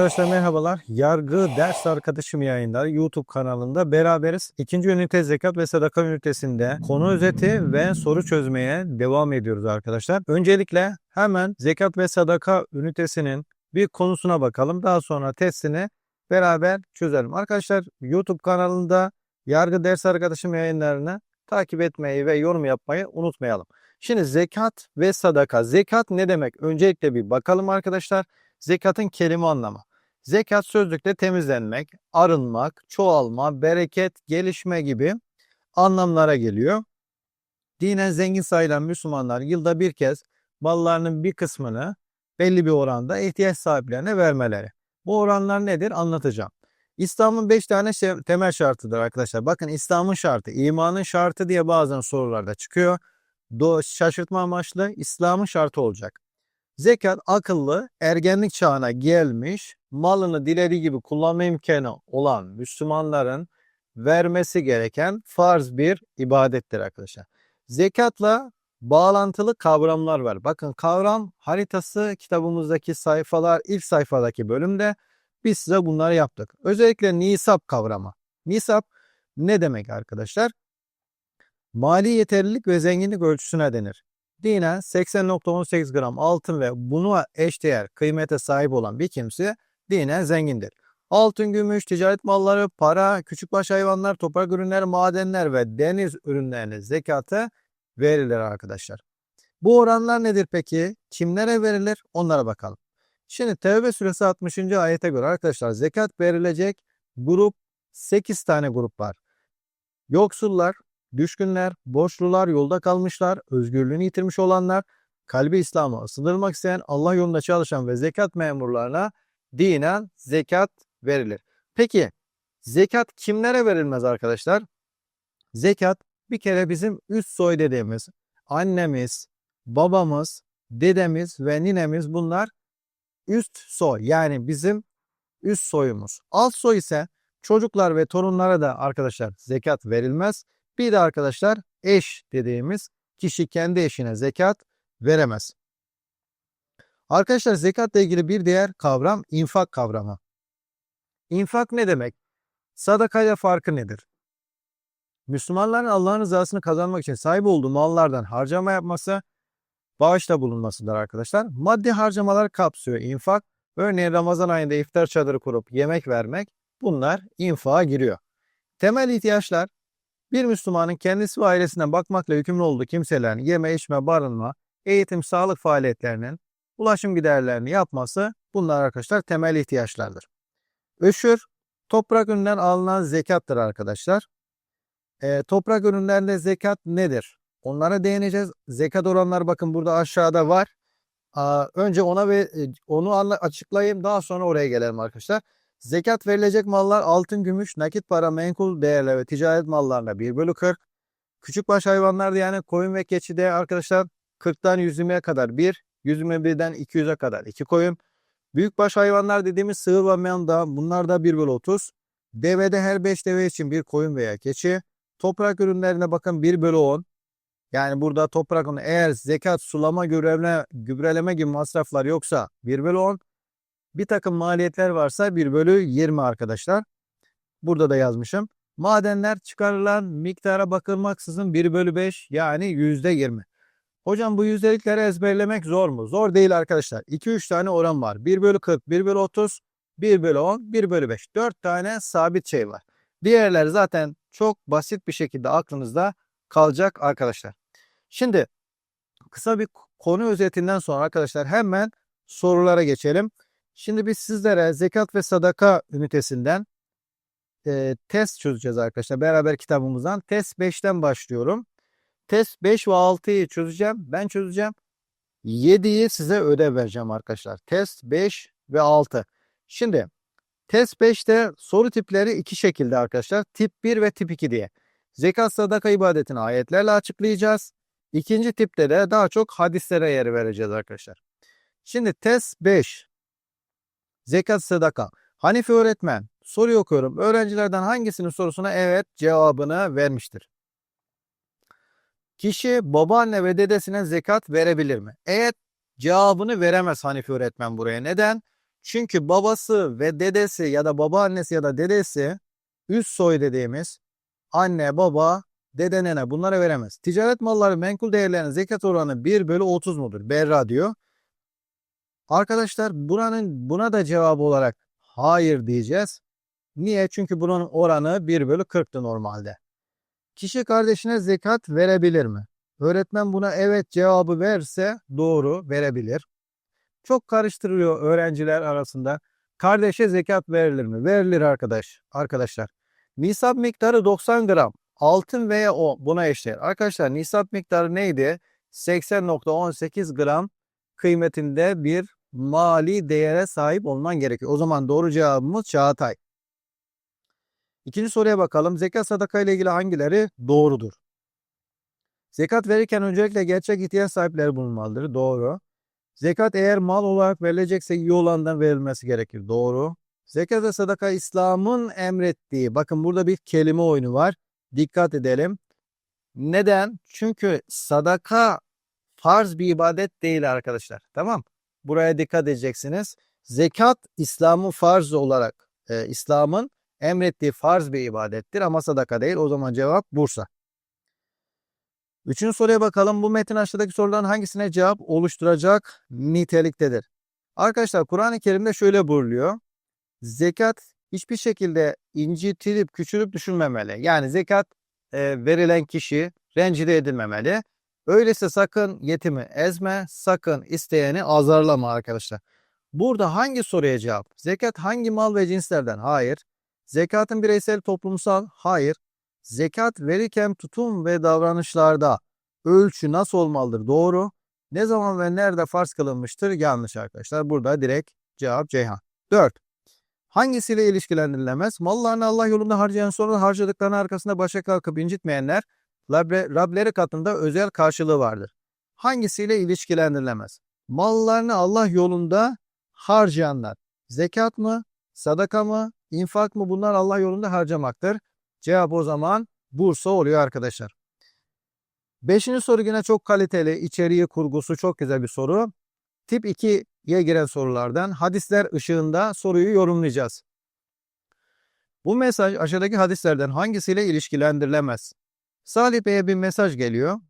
Arkadaşlar merhabalar. Yargı Ders Arkadaşım yayınları YouTube kanalında beraberiz. İkinci ünite zekat ve sadaka ünitesinde konu özeti ve soru çözmeye devam ediyoruz arkadaşlar. Öncelikle hemen zekat ve sadaka ünitesinin bir konusuna bakalım. Daha sonra testini beraber çözelim. Arkadaşlar YouTube kanalında Yargı Ders Arkadaşım yayınlarını takip etmeyi ve yorum yapmayı unutmayalım. Şimdi zekat ve sadaka. Zekat ne demek? Öncelikle bir bakalım arkadaşlar. Zekatın kelime anlamı. Zekat sözlükte temizlenmek, arınmak, çoğalma, bereket, gelişme gibi anlamlara geliyor. Dinen zengin sayılan Müslümanlar yılda bir kez mallarının bir kısmını belli bir oranda ihtiyaç sahiplerine vermeleri. Bu oranlar nedir anlatacağım. İslam'ın 5 tane şey- temel şartıdır arkadaşlar. Bakın İslam'ın şartı, imanın şartı diye bazen sorularda çıkıyor. Do şaşırtma amaçlı İslam'ın şartı olacak. Zekat akıllı, ergenlik çağına gelmiş, malını dilediği gibi kullanma imkanı olan Müslümanların vermesi gereken farz bir ibadettir arkadaşlar. Zekatla bağlantılı kavramlar var. Bakın kavram haritası kitabımızdaki sayfalar ilk sayfadaki bölümde biz size bunları yaptık. Özellikle nisap kavramı. Nisap ne demek arkadaşlar? Mali yeterlilik ve zenginlik ölçüsüne denir. Dinen 80.18 gram altın ve buna eşdeğer kıymete sahip olan bir kimse dinen zengindir. Altın, gümüş, ticaret malları, para, küçükbaş hayvanlar, toprak ürünleri, madenler ve deniz ürünlerinin zekatı verilir arkadaşlar. Bu oranlar nedir peki? Kimlere verilir? Onlara bakalım. Şimdi Tevbe suresi 60. ayete göre arkadaşlar zekat verilecek grup 8 tane grup var. Yoksullar, düşkünler, borçlular, yolda kalmışlar, özgürlüğünü yitirmiş olanlar, kalbi İslam'a ısındırmak isteyen, Allah yolunda çalışan ve zekat memurlarına dinen zekat verilir. Peki zekat kimlere verilmez arkadaşlar? Zekat bir kere bizim üst soy dediğimiz annemiz, babamız, dedemiz ve ninemiz bunlar üst soy yani bizim üst soyumuz. Alt soy ise çocuklar ve torunlara da arkadaşlar zekat verilmez. Bir de arkadaşlar eş dediğimiz kişi kendi eşine zekat veremez. Arkadaşlar zekatla ilgili bir diğer kavram infak kavramı. İnfak ne demek? Sadakayla farkı nedir? Müslümanların Allah'ın rızasını kazanmak için sahip olduğu mallardan harcama yapması, bağışta bulunmasıdır arkadaşlar. Maddi harcamalar kapsıyor infak. Örneğin Ramazan ayında iftar çadırı kurup yemek vermek bunlar infağa giriyor. Temel ihtiyaçlar bir Müslümanın kendisi ve ailesine bakmakla yükümlü olduğu kimselerin yeme, içme, barınma, eğitim, sağlık faaliyetlerinin ulaşım giderlerini yapması bunlar arkadaşlar temel ihtiyaçlardır. Öşür, toprak ürününden alınan zekattır arkadaşlar. E, toprak ürünlerinde zekat nedir? Onlara değineceğiz. Zekat oranları bakın burada aşağıda var. Aa, önce ona ve e, onu anla- açıklayayım daha sonra oraya gelelim arkadaşlar. Zekat verilecek mallar altın, gümüş, nakit para, menkul değerler ve ticaret mallarına 1 bölü 40. Küçükbaş hayvanlarda yani koyun ve keçide arkadaşlar 40'tan 120'ye kadar 1, 121'den 200'e kadar 2 koyun. Büyükbaş hayvanlar dediğimiz sığır ve manda bunlar da 1 bölü 30. Devede her 5 deve için bir koyun veya keçi. Toprak ürünlerine bakın 1 bölü 10. Yani burada toprak ürünü eğer zekat, sulama, gübreleme, gübreleme gibi masraflar yoksa 1 bölü 10. Bir takım maliyetler varsa 1 bölü 20 arkadaşlar. Burada da yazmışım. Madenler çıkarılan miktara bakılmaksızın 1 bölü 5 yani %20. Hocam bu yüzdelikleri ezberlemek zor mu? Zor değil arkadaşlar. 2-3 tane oran var. 1 bölü 40, 1 bölü 30, 1 bölü 10, 1 bölü 5. 4 tane sabit şey var. Diğerler zaten çok basit bir şekilde aklınızda kalacak arkadaşlar. Şimdi kısa bir konu özetinden sonra arkadaşlar hemen sorulara geçelim. Şimdi biz sizlere zekat ve sadaka ünitesinden e, test çözeceğiz arkadaşlar. Beraber kitabımızdan. Test 5'ten başlıyorum. Test 5 ve 6'yı çözeceğim. Ben çözeceğim. 7'yi size ödev vereceğim arkadaşlar. Test 5 ve 6. Şimdi test 5'te soru tipleri iki şekilde arkadaşlar. Tip 1 ve tip 2 diye. Zekat sadaka ibadetini ayetlerle açıklayacağız. İkinci tipte de daha çok hadislere yer vereceğiz arkadaşlar. Şimdi test 5. Zekat sadaka. Hanife öğretmen soruyu okuyorum. Öğrencilerden hangisinin sorusuna evet cevabını vermiştir? Kişi babaanne ve dedesine zekat verebilir mi? Evet cevabını veremez Hanife öğretmen buraya. Neden? Çünkü babası ve dedesi ya da babaannesi ya da dedesi üst soy dediğimiz anne, baba, dede, nene bunlara veremez. Ticaret malları menkul değerlerinin zekat oranı 1 bölü 30 mudur? Berra diyor. Arkadaşlar buranın buna da cevabı olarak hayır diyeceğiz. Niye? Çünkü bunun oranı 1 bölü 40'tı normalde. Kişi kardeşine zekat verebilir mi? Öğretmen buna evet cevabı verse doğru verebilir. Çok karıştırılıyor öğrenciler arasında. Kardeşe zekat verilir mi? Verilir arkadaş. Arkadaşlar. Nisap miktarı 90 gram. Altın veya o buna eşdeğer. Arkadaşlar nisap miktarı neydi? 80.18 gram kıymetinde bir mali değere sahip olman gerekiyor. O zaman doğru cevabımız Çağatay. İkinci soruya bakalım. Zekat sadaka ile ilgili hangileri doğrudur? Zekat verirken öncelikle gerçek ihtiyaç sahipleri bulunmalıdır. Doğru. Zekat eğer mal olarak verilecekse iyi olandan verilmesi gerekir. Doğru. Zekat ve sadaka İslam'ın emrettiği. Bakın burada bir kelime oyunu var. Dikkat edelim. Neden? Çünkü sadaka farz bir ibadet değil arkadaşlar. Tamam. Buraya dikkat edeceksiniz. Zekat İslam'ın farz olarak e, İslam'ın emrettiği farz bir ibadettir ama sadaka değil. O zaman cevap Bursa. Üçüncü soruya bakalım. Bu metin aşağıdaki soruların hangisine cevap oluşturacak niteliktedir? Arkadaşlar Kur'an-ı Kerim'de şöyle buyuruluyor. Zekat hiçbir şekilde incitilip küçülüp düşünmemeli. Yani zekat e, verilen kişi rencide edilmemeli. Öyleyse sakın yetimi ezme, sakın isteyeni azarlama arkadaşlar. Burada hangi soruya cevap? Zekat hangi mal ve cinslerden? Hayır. Zekatın bireysel toplumsal? Hayır. Zekat verirken tutum ve davranışlarda ölçü nasıl olmalıdır? Doğru. Ne zaman ve nerede farz kılınmıştır? Yanlış arkadaşlar. Burada direkt cevap Ceyhan. 4. Hangisiyle ilişkilendirilemez? Mallarını Allah yolunda harcayan sonra harcadıklarının arkasında başa kalkıp incitmeyenler Rableri katında özel karşılığı vardır. Hangisiyle ilişkilendirilemez? Mallarını Allah yolunda harcayanlar. Zekat mı? Sadaka mı? İnfak mı? Bunlar Allah yolunda harcamaktır. Cevap o zaman Bursa oluyor arkadaşlar. Beşinci soru yine çok kaliteli. içeriği, kurgusu çok güzel bir soru. Tip 2'ye giren sorulardan hadisler ışığında soruyu yorumlayacağız. Bu mesaj aşağıdaki hadislerden hangisiyle ilişkilendirilemez? Salih Bey'e bir mesaj geliyor.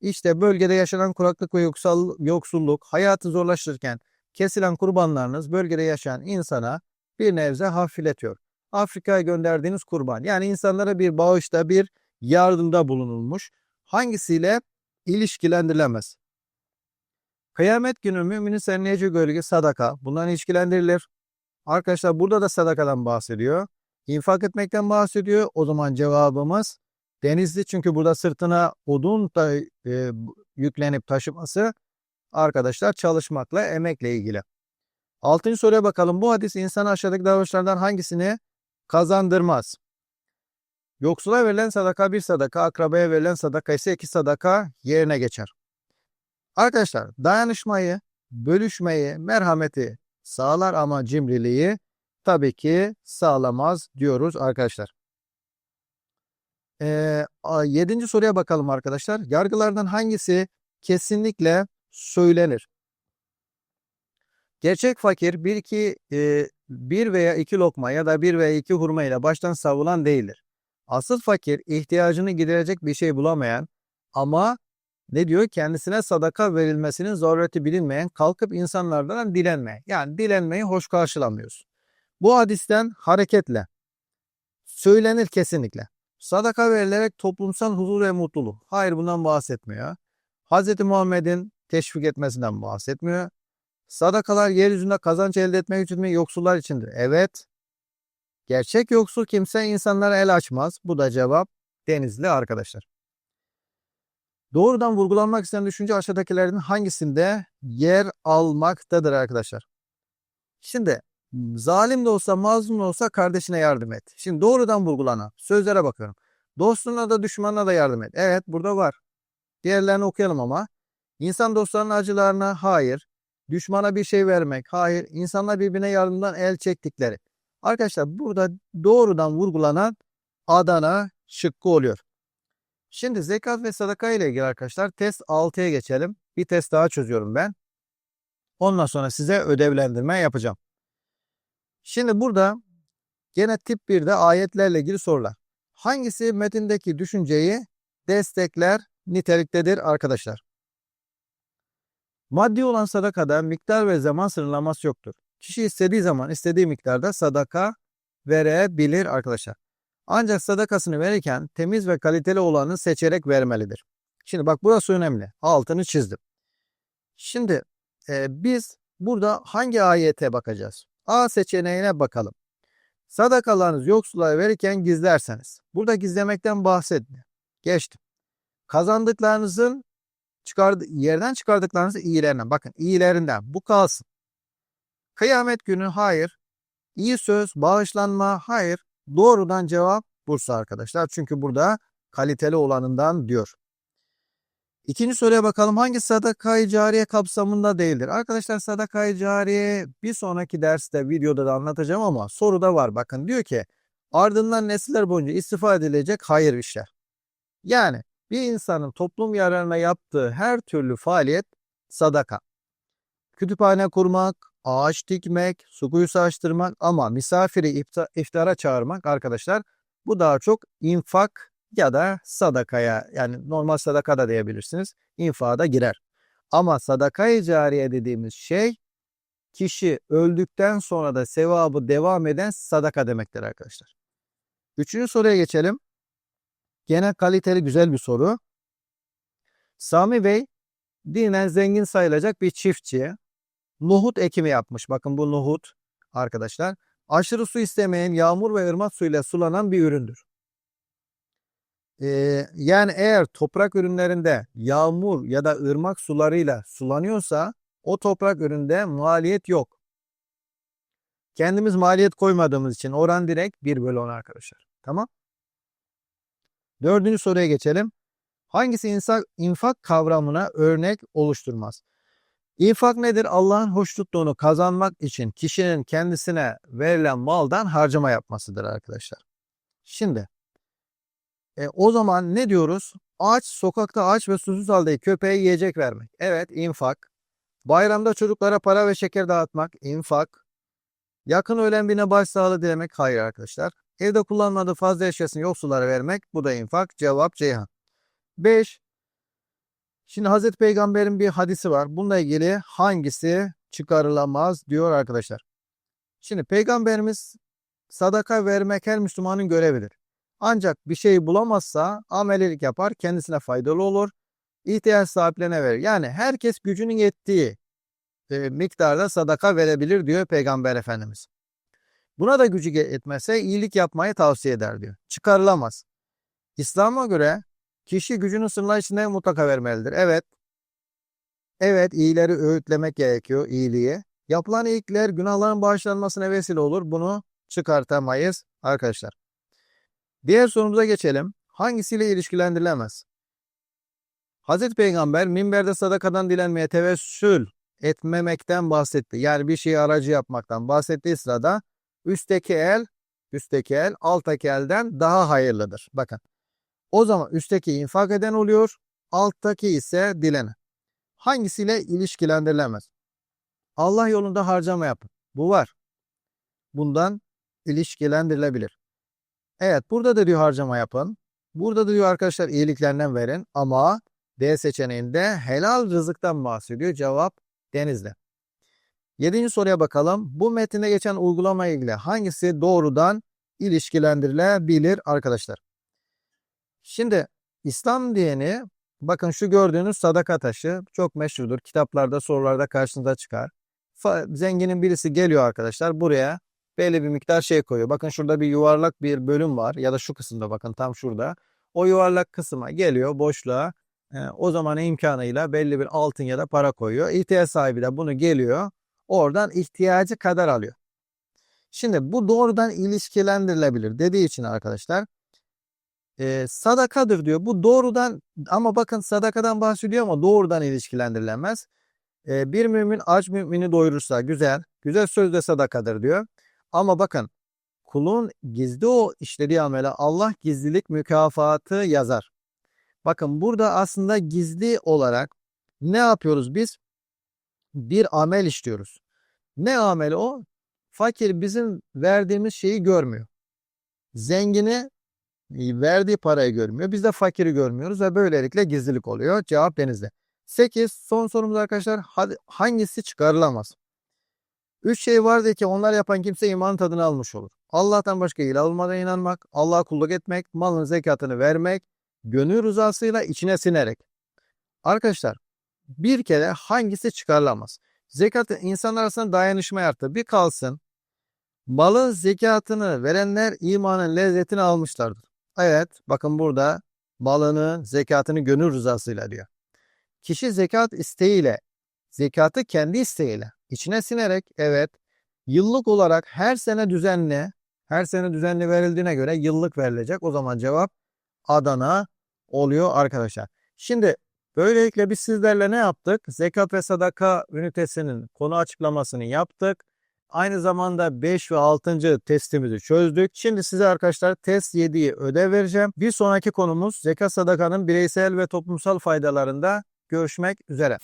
İşte bölgede yaşanan kuraklık ve yoksulluk hayatı zorlaştırırken kesilen kurbanlarınız bölgede yaşayan insana bir nebze hafifletiyor. Afrika'ya gönderdiğiniz kurban. Yani insanlara bir bağışta, bir yardımda bulunulmuş. Hangisiyle ilişkilendirilemez? Kıyamet günü müminin serinleyici gölge sadaka. Bundan ilişkilendirilir. Arkadaşlar burada da sadakadan bahsediyor. İnfak etmekten bahsediyor. O zaman cevabımız denizli. Çünkü burada sırtına odun da e, yüklenip taşıması arkadaşlar çalışmakla, emekle ilgili. Altıncı soruya bakalım. Bu hadis insan aşağıdaki davranışlardan hangisini kazandırmaz? Yoksula verilen sadaka bir sadaka, akrabaya verilen sadaka ise iki sadaka yerine geçer. Arkadaşlar dayanışmayı, bölüşmeyi, merhameti sağlar ama cimriliği tabii ki sağlamaz diyoruz arkadaşlar. Ee, yedinci soruya bakalım arkadaşlar. Yargılardan hangisi kesinlikle söylenir? Gerçek fakir bir iki e, bir veya iki lokma ya da bir veya iki hurma ile baştan savulan değildir. Asıl fakir ihtiyacını giderecek bir şey bulamayan ama ne diyor? Kendisine sadaka verilmesinin zarureti bilinmeyen kalkıp insanlardan dilenme. Yani dilenmeyi hoş karşılamıyoruz. Bu hadisten hareketle söylenir kesinlikle. Sadaka verilerek toplumsal huzur ve mutluluk. Hayır bundan bahsetmiyor. Hz. Muhammed'in teşvik etmesinden bahsetmiyor. Sadakalar yeryüzünde kazanç elde etmek için mi yoksullar içindir? Evet. Gerçek yoksul kimse insanlara el açmaz. Bu da cevap Denizli arkadaşlar. Doğrudan vurgulanmak istenen düşünce aşağıdakilerden hangisinde yer almaktadır arkadaşlar? Şimdi zalim de olsa mazlum da olsa kardeşine yardım et. Şimdi doğrudan vurgulanan sözlere bakıyorum. Dostuna da düşmanına da yardım et. Evet burada var. Diğerlerini okuyalım ama. İnsan dostlarının acılarına hayır. Düşmana bir şey vermek. Hayır. İnsanlar birbirine yardımdan el çektikleri. Arkadaşlar burada doğrudan vurgulanan Adana şıkkı oluyor. Şimdi zekat ve sadaka ile ilgili arkadaşlar test 6'ya geçelim. Bir test daha çözüyorum ben. Ondan sonra size ödevlendirme yapacağım. Şimdi burada gene tip 1'de ayetlerle ilgili sorular. Hangisi metindeki düşünceyi destekler niteliktedir arkadaşlar? Maddi olan sadakada miktar ve zaman sınırlaması yoktur. Kişi istediği zaman istediği miktarda sadaka verebilir arkadaşlar. Ancak sadakasını verirken temiz ve kaliteli olanı seçerek vermelidir. Şimdi bak burası önemli. Altını çizdim. Şimdi e, biz burada hangi ayete bakacağız? A seçeneğine bakalım. Sadakalarınız yoksullara verirken gizlerseniz. Burada gizlemekten bahsetmiyor. Geçtim. Kazandıklarınızın çıkardı, yerden çıkardıklarınızı iyilerinden. Bakın iyilerinden. Bu kalsın. Kıyamet günü hayır. İyi söz, bağışlanma hayır. Doğrudan cevap Bursa arkadaşlar. Çünkü burada kaliteli olanından diyor. İkinci soruya bakalım. Hangi sadaka-i cariye kapsamında değildir? Arkadaşlar sadaka-i cariye bir sonraki derste videoda da anlatacağım ama soruda var. Bakın diyor ki ardından nesiller boyunca istifade edilecek hayır işler. Yani bir insanın toplum yararına yaptığı her türlü faaliyet sadaka. Kütüphane kurmak, ağaç dikmek, su kuyusu açtırmak ama misafiri ifta, iftara çağırmak arkadaşlar bu daha çok infak ya da sadakaya yani normal sadaka da diyebilirsiniz. İnfağa da girer. Ama sadakayı cariye dediğimiz şey kişi öldükten sonra da sevabı devam eden sadaka demektir arkadaşlar. Üçüncü soruya geçelim. Gene kaliteli güzel bir soru. Sami Bey dinen zengin sayılacak bir çiftçi. Nohut ekimi yapmış. Bakın bu nohut arkadaşlar. Aşırı su istemeyen yağmur ve ırmak suyuyla sulanan bir üründür. Ee, yani eğer toprak ürünlerinde yağmur ya da ırmak sularıyla sulanıyorsa o toprak üründe maliyet yok. Kendimiz maliyet koymadığımız için oran direkt 1 bölü 10 arkadaşlar. Tamam. Dördüncü soruya geçelim. Hangisi insan, infak kavramına örnek oluşturmaz? İnfak nedir? Allah'ın hoş tuttuğunu kazanmak için kişinin kendisine verilen maldan harcama yapmasıdır arkadaşlar. Şimdi e, o zaman ne diyoruz? Aç, sokakta aç ve susuz halde köpeğe yiyecek vermek. Evet, infak. Bayramda çocuklara para ve şeker dağıtmak, infak. Yakın ölen birine başsağlığı dilemek, hayır arkadaşlar. Evde kullanmadığı fazla eşyasını yoksullara vermek, bu da infak. Cevap Ceyhan. 5. Şimdi Hazreti Peygamber'in bir hadisi var. Bununla ilgili hangisi çıkarılamaz diyor arkadaşlar. Şimdi Peygamberimiz sadaka vermek her Müslümanın görevidir. Ancak bir şey bulamazsa amelilik yapar, kendisine faydalı olur, ihtiyaç sahiplerine verir. Yani herkes gücünün yettiği e, miktarda sadaka verebilir diyor Peygamber Efendimiz. Buna da gücü yetmezse iyilik yapmayı tavsiye eder diyor. Çıkarılamaz. İslam'a göre kişi gücünün sınırları içinde mutlaka vermelidir. Evet. Evet iyileri öğütlemek gerekiyor iyiliği. Yapılan iyilikler günahların bağışlanmasına vesile olur. Bunu çıkartamayız arkadaşlar. Diğer sorumuza geçelim. Hangisiyle ilişkilendirilemez? Hazreti Peygamber minberde sadakadan dilenmeye tevessül etmemekten bahsetti. Yani bir şeyi aracı yapmaktan bahsettiği sırada üstteki el, üstteki el alttaki elden daha hayırlıdır. Bakın. O zaman üstteki infak eden oluyor, alttaki ise dilene. Hangisiyle ilişkilendirilemez? Allah yolunda harcama yapın. Bu var. Bundan ilişkilendirilebilir. Evet burada da diyor harcama yapın. Burada da diyor arkadaşlar iyiliklerinden verin ama D seçeneğinde helal rızıktan bahsediyor. Cevap denizde. Yedinci soruya bakalım. Bu metinde geçen uygulama ilgili hangisi doğrudan ilişkilendirilebilir arkadaşlar? Şimdi İslam dini bakın şu gördüğünüz sadaka taşı çok meşhurdur. Kitaplarda sorularda karşınıza çıkar. Zenginin birisi geliyor arkadaşlar buraya belli bir miktar şey koyuyor. Bakın şurada bir yuvarlak bir bölüm var ya da şu kısımda bakın tam şurada. O yuvarlak kısma geliyor boşluğa. E, o zaman imkanıyla belli bir altın ya da para koyuyor. İhtiyaç sahibi de bunu geliyor. Oradan ihtiyacı kadar alıyor. Şimdi bu doğrudan ilişkilendirilebilir dediği için arkadaşlar e, sadakadır diyor. Bu doğrudan ama bakın sadakadan bahsediyor ama doğrudan ilişkilendirilemez. E, bir mümin aç mümini doyurursa güzel. Güzel sözde sadakadır diyor. Ama bakın kulun gizli o işlediği amele Allah gizlilik mükafatı yazar. Bakın burada aslında gizli olarak ne yapıyoruz biz? Bir amel işliyoruz. Ne ameli o? Fakir bizim verdiğimiz şeyi görmüyor. Zengini e, verdiği parayı görmüyor. Biz de fakiri görmüyoruz ve böylelikle gizlilik oluyor. Cevap denizde. 8. Son sorumuz arkadaşlar. Hangisi çıkarılamaz? Üç şey vardır ki onlar yapan kimse iman tadını almış olur. Allah'tan başka ilah olmadığına inanmak, Allah'a kulluk etmek, malın zekatını vermek, gönül rızasıyla içine sinerek. Arkadaşlar bir kere hangisi çıkarılamaz? Zekat insanlar arasında dayanışma arttı. Bir kalsın malın zekatını verenler imanın lezzetini almışlardır. Evet bakın burada malını zekatını gönül rızasıyla diyor. Kişi zekat isteğiyle zekatı kendi isteğiyle içine sinerek evet yıllık olarak her sene düzenli her sene düzenli verildiğine göre yıllık verilecek. O zaman cevap Adana oluyor arkadaşlar. Şimdi böylelikle biz sizlerle ne yaptık? Zekat ve sadaka ünitesinin konu açıklamasını yaptık. Aynı zamanda 5 ve 6. testimizi çözdük. Şimdi size arkadaşlar test 7'yi ödev vereceğim. Bir sonraki konumuz zekat sadakanın bireysel ve toplumsal faydalarında görüşmek üzere.